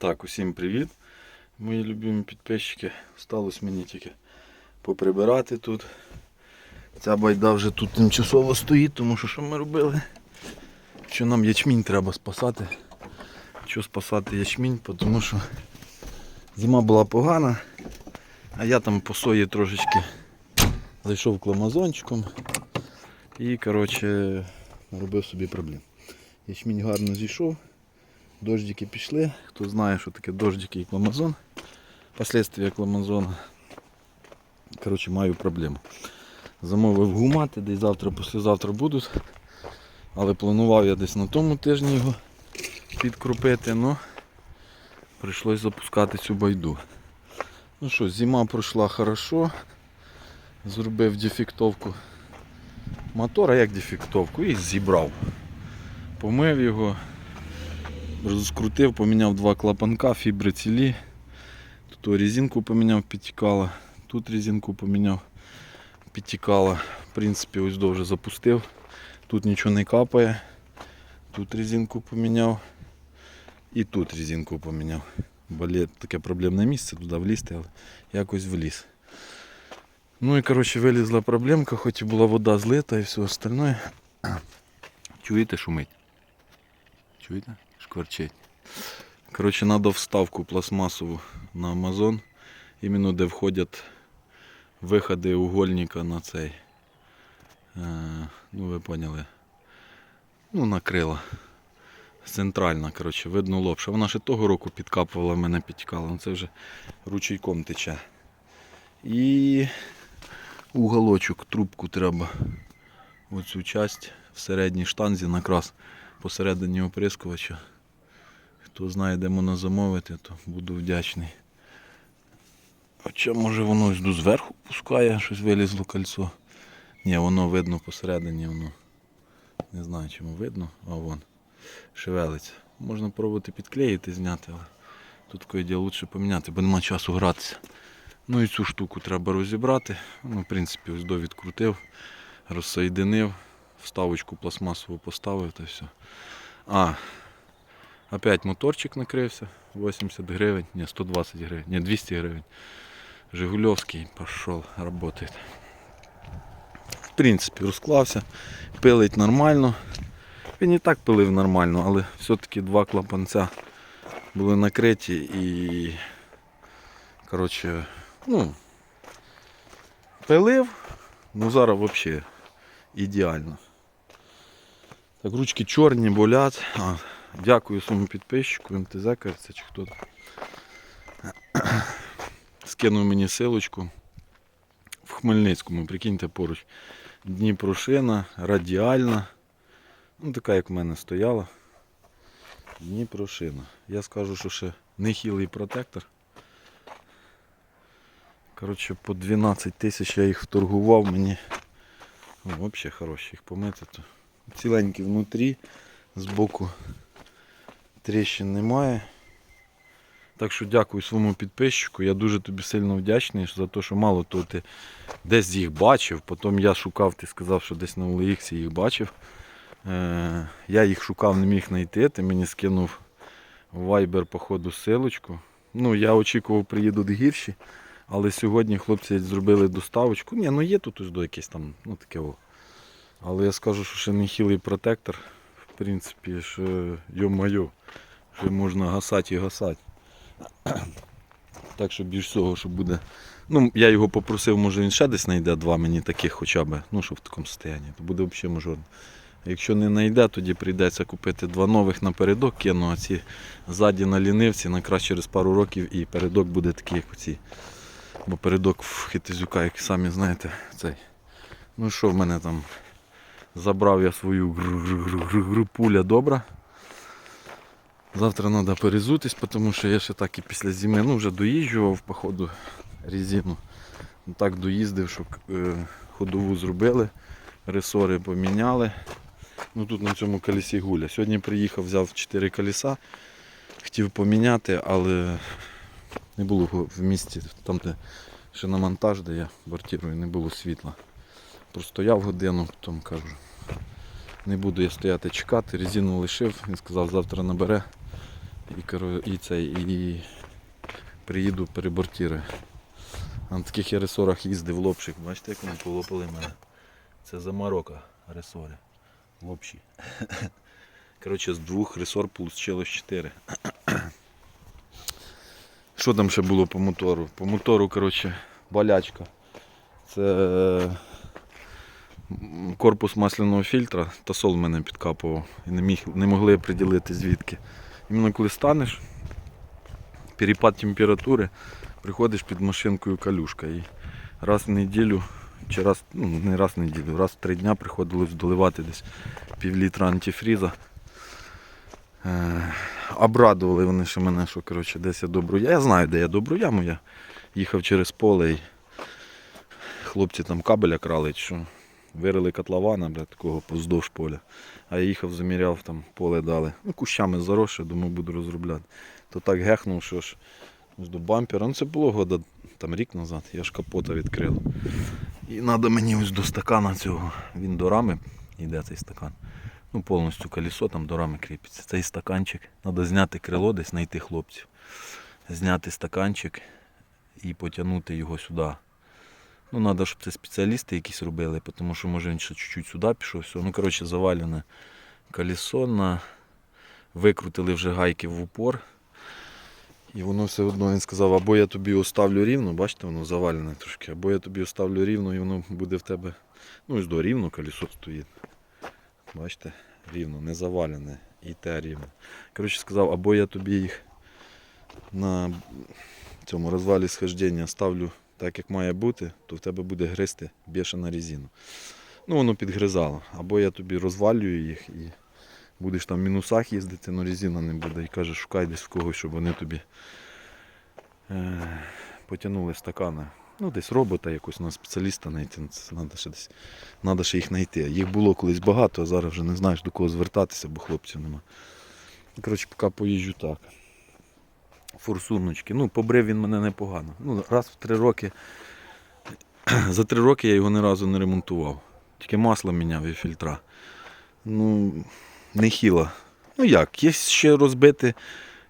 Так, усім привіт, мої любимі підписчики. Осталось мені тільки поприбирати тут. Ця байда вже тут тимчасово стоїть, тому що що ми робили? Що нам ячмінь треба спасати. Що спасати ячмінь, тому що зима була погана, а я там по сої трошечки зайшов кламазончиком і коротше, робив собі проблем. Ячмінь гарно зійшов. Дождики пішли. Хто знає, що таке дождики і кламазон. Последствия кламазона. Коротше, маю проблему. Замовив гумати, десь завтра, післязавтра будуть. Але планував я десь на тому тижні його підкрупити, але прийшлось запускати цю байду. Ну що, зима пройшла хорошо. Зробив дефектовку мотора, як дефектовку, і зібрав. Помив його, розкрутив, поміняв два клапанка, фібри цілі. Тут резинку поміняв, підтікала. Тут резинку поміняв, підтікала. В принципі, ось довже запустив. Тут нічого не капає. Тут резинку поміняв. І тут резинку поміняв. Болє таке проблемне місце, туди влізти, але якось вліз. Ну і коротше вилізла проблемка, хоч і була вода злита і все остальне. Чуєте, шумить? Чуєте? Шкварчить. Коротше, треба вставку пластмасову на Амазон. Іменно де входять виходи угольника на цей. Е, ну ви поняли. Ну, на крила. Центральна, коротше, видно лобша. Вона ще того року підкапувала, мене підтікала. Ну це вже ручейком тече. І уголочок, трубку треба. Оцю часть в середній штанзі накрас посередині оприскувача. Хто знає, де можна замовити, то буду вдячний. Хоча може воно ось зверху пускає, щось вилізло кольцо. Ні, воно видно посередині, воно. Не знаю чому видно, а вон. Шевелиться. Можна пробувати підклеїти, зняти, але тут діло лучше поміняти, бо нема часу гратися. Ну і цю штуку треба розібрати. Ну, в принципі, ось до відкрутив, розсоєдинив, вставочку пластмасову поставив та все. А, опять моторчик накрився, 80 гривень, ні, 120 гривень, ні, 200 гривень. Жигульовський пішов, працює. В принципі, розклався, пилить нормально. Він і так пилив нормально, але все-таки два клапанця були накриті і коротше, ну, пилив, ну зараз взагалі ідеально. Так, ручки чорні, болять. Дякую своєму підписчику, МТЗ, кажеться, чи хто. Скинув мені силочку в Хмельницькому, прикиньте поруч. Дніпрошина, радіальна. Ну, така, як в мене стояла. Дніпрошина. Я скажу, що ще нехилий протектор. Коротше, по 12 тисяч я їх вторгував мені. Взагалі хороші їх помити. То. Ціленькі внутрі, збоку тріщин немає. Так що дякую своєму підписчику. Я дуже тобі сильно вдячний за те, що мало того ти десь їх бачив. Потім я шукав, ти сказав, що десь на OLX їх бачив. Е, я їх шукав, не міг знайти. Ти мені скинув в Viber по ходу силочку. Ну, я очікував, приїдуть гірші. Але сьогодні хлопці зробили доставочку. Ні, ну є тут ось до якесь там, ну таке о. Але я скажу, що ще нехилий протектор. Принципі, що йо-моє, що можна гасати і гасати. Так що більш всього, що буде. Ну, я його попросив, може він ще десь знайде два мені таких хоча б, ну що в такому стані, то буде взагалі мажорно. Якщо не знайде, тоді прийдеться купити два нових напередок, кину, а ці ззаді на лінивці, накраще через пару років і передок буде такий, як оці. Бо передок в хитизюка, як самі знаєте, цей. Ну що в мене там? Забрав я свою пуля добра. Завтра треба перезутись, тому що я ще так і після зими ну, вже доїжджував по ходу резину. Ну, Так доїздив, що е, ходову зробили, ресори поміняли. Ну Тут на цьому колесі гуля. Сьогодні приїхав, взяв 4 колеса, хотів поміняти, але не було в місті, там де ще на монтаж, де я бортирую, не було світла. Простояв годину, потім кажу, не буду я стояти чекати, резину лишив, він сказав, завтра набере, І, і цей, і приїду перебортірую. А на таких я ресорах їздив лобшик. Бачите, як вони полопали мене. Це заморока ресори. Лобші. Коротше, з двох ресор вийшло 4. Що там ще було по мотору? По мотору, коротше, болячка. Це е, корпус масляного фільтра, тосол мене підкапував і не, міг, не могли приділити звідки. Іменно коли станеш, перепад температури, приходиш під машинкою калюшка. І раз в неділю, чи раз, ну не раз в неділю, раз в три дня приходилось доливати десь пів літра антифріза. Е, обрадували вони ще мене, що коротше, десь я добру яму. Я знаю, де я добру яму. Я їхав через поле і хлопці там кабеля крали, що вирили котлована, бля, такого поздовж поля. А я їхав, заміряв, там поле дали. Ну, кущами заросше, думав, буду розробляти. То так гехнув, що ж до бампера. Ну це було года там рік назад, я ж капота відкрив. І треба мені ось до стакана цього. Він до рами йде цей стакан. Ну, повністю колесо там до рами кріпиться. Цей стаканчик. Треба зняти крило, десь знайти хлопців. Зняти стаканчик і потягнути його сюди. Ну, треба, щоб це спеціалісти якісь робили, тому що може він ще чуть-чуть сюди пішов. Все. Ну, коротше, завалене колесо на... викрутили вже гайки в упор. І воно все одно він сказав, або я тобі оставлю рівно, бачите, воно завалене трошки, або я тобі оставлю рівно і воно буде в тебе. Ну, ось до рівно колесо стоїть. Бачите, рівно, не завалене, і те рівно. Коротше, сказав, або я тобі їх на цьому розвалі схождення ставлю так, як має бути, то в тебе буде гризти бішена резина. Ну, воно підгризало. Або я тобі розвалюю їх і будеш там в мінусах їздити, але резина не буде. І каже, шукай десь в когось, щоб вони тобі е, потягнули стакани. Ну, десь робота якось на спеціаліста знайти. Треба ще десь треба ще їх знайти. Їх було колись багато, а зараз вже не знаєш до кого звертатися, бо хлопців нема. Коротше, поки поїжджу так. Форсуночки. Ну, побрив він мене непогано. Ну, раз в три роки. За три роки я його ні разу не ремонтував. Тільки масло міняв і фільтра. Ну, нехило. Ну як, є ще розбити.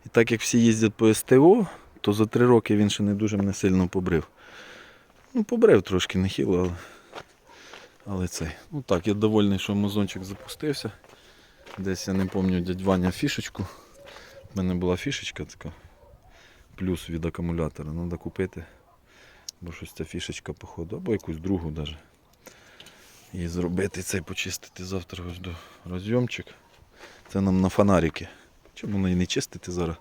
І так як всі їздять по СТО, то за три роки він ще не дуже мене сильно побрив. Ну, побрив трошки нехило, але. Але цей. Ну так, я довольний, що Амазончик запустився. Десь я не пам'ятаю дядь Ваня фішечку. У мене була фішечка така. Плюс від акумулятора. Треба купити. Бо щось ця фішечка, походу, або якусь другу навіть. І зробити цей почистити завтра ось до розйомчик. Це нам на фонарики. Чому не чистити зараз?